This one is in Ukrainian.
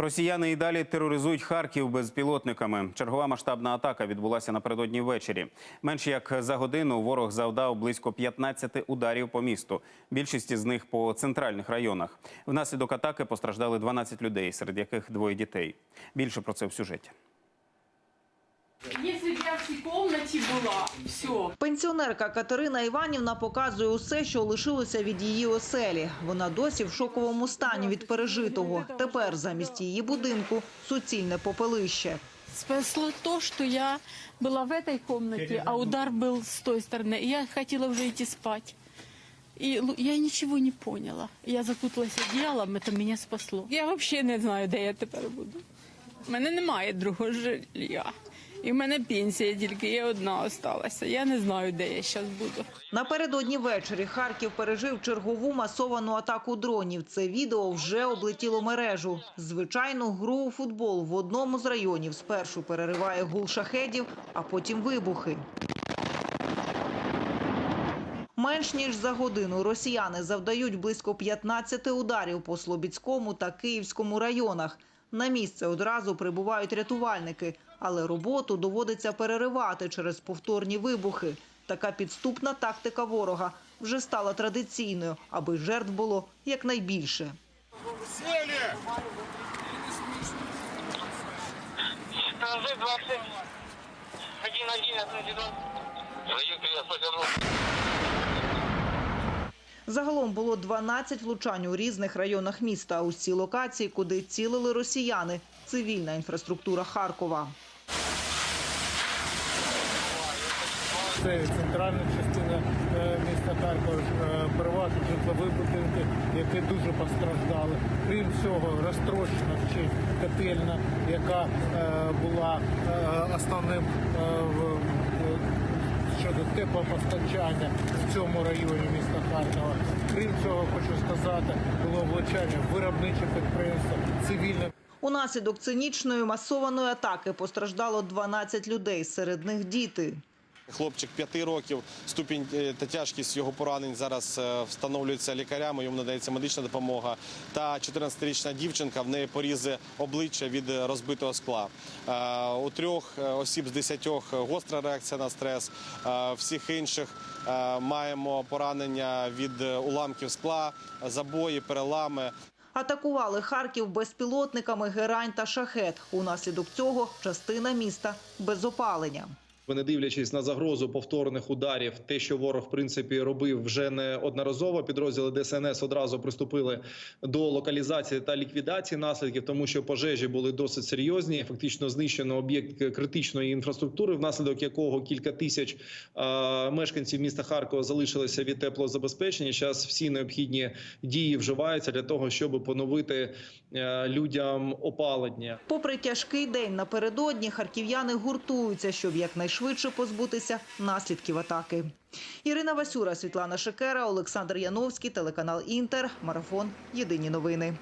Росіяни і далі тероризують Харків безпілотниками. Чергова масштабна атака відбулася напередодні ввечері. Менш як за годину ворог завдав близько 15 ударів по місту. Більшість з них по центральних районах. Внаслідок атаки постраждали 12 людей, серед яких двоє дітей. Більше про це в сюжеті. Если б я в цій комнаті була, все. Пенсіонерка Катерина Іванівна показує усе, що лишилося від її оселі. Вона досі в шоковому стані від пережитого. Тепер замість її будинку суцільне попелище. Спасло то, что я была в этой комнате, а удар был с той стороны. И я хотела уже идти спать. И лу- я ничего не поняла. Я закуталась одеялом, это меня спасло. Я вообще не знаю, де я тепер буду. У мене немає другого жилья. І в мене пенсія тільки, я одна осталася. Я не знаю, де я зараз буду. Напередодні ввечері Харків пережив чергову масовану атаку дронів. Це відео вже облетіло мережу. Звичайну гру у футбол в одному з районів спершу перериває гул шахедів, а потім вибухи. Менш ніж за годину росіяни завдають близько 15 ударів по Слобідському та Київському районах. На місце одразу прибувають рятувальники, але роботу доводиться переривати через повторні вибухи. Така підступна тактика ворога вже стала традиційною, аби жертв було якнайбільше. 20. Один, один, один, один. Загалом було 12 влучань у різних районах міста. Усі локації, куди цілили росіяни, цивільна інфраструктура Харкова. Це центральна частина е, міста Харкова, е, переважно житлові будинки, які дуже постраждали. Крім цього, розтрощена ще котельна, яка е, була основним в- щодо теплопостачання в цьому районі міста Харкова. Крім цього, хочу сказати, було влучання виробничих виробниче підприємство, цивільне Унаслідок цинічної масованої атаки постраждало 12 людей, серед них діти. Хлопчик 5 років, ступінь е, та тяжкість його поранень зараз е, встановлюється лікарями, йому надається медична допомога. Та 14-річна дівчинка, в неї порізи обличчя від розбитого скла. Е, У трьох осіб з 10 гостра реакція на стрес. Всіх інших маємо поранення від уламків скла, забої, перелами. Атакували Харків безпілотниками «Герань» та «Шахет». Унаслідок цього частина міста без опалення. Не дивлячись на загрозу повторних ударів, те, що ворог в принципі робив вже неодноразово. Підрозділи ДСНС одразу приступили до локалізації та ліквідації наслідків, тому що пожежі були досить серйозні. Фактично знищено об'єкт критичної інфраструктури, внаслідок якого кілька тисяч е, мешканців міста Харкова залишилися від теплозабезпечення. Зараз всі необхідні дії вживаються для того, щоб поновити е, людям опалення. Попри тяжкий день напередодні, харків'яни гуртуються, щоб якнайшвидше позбутися наслідків атаки. Ірина Васюра, Світлана Шекера, Олександр Яновський, телеканал Інтер, Марафон. Єдині новини.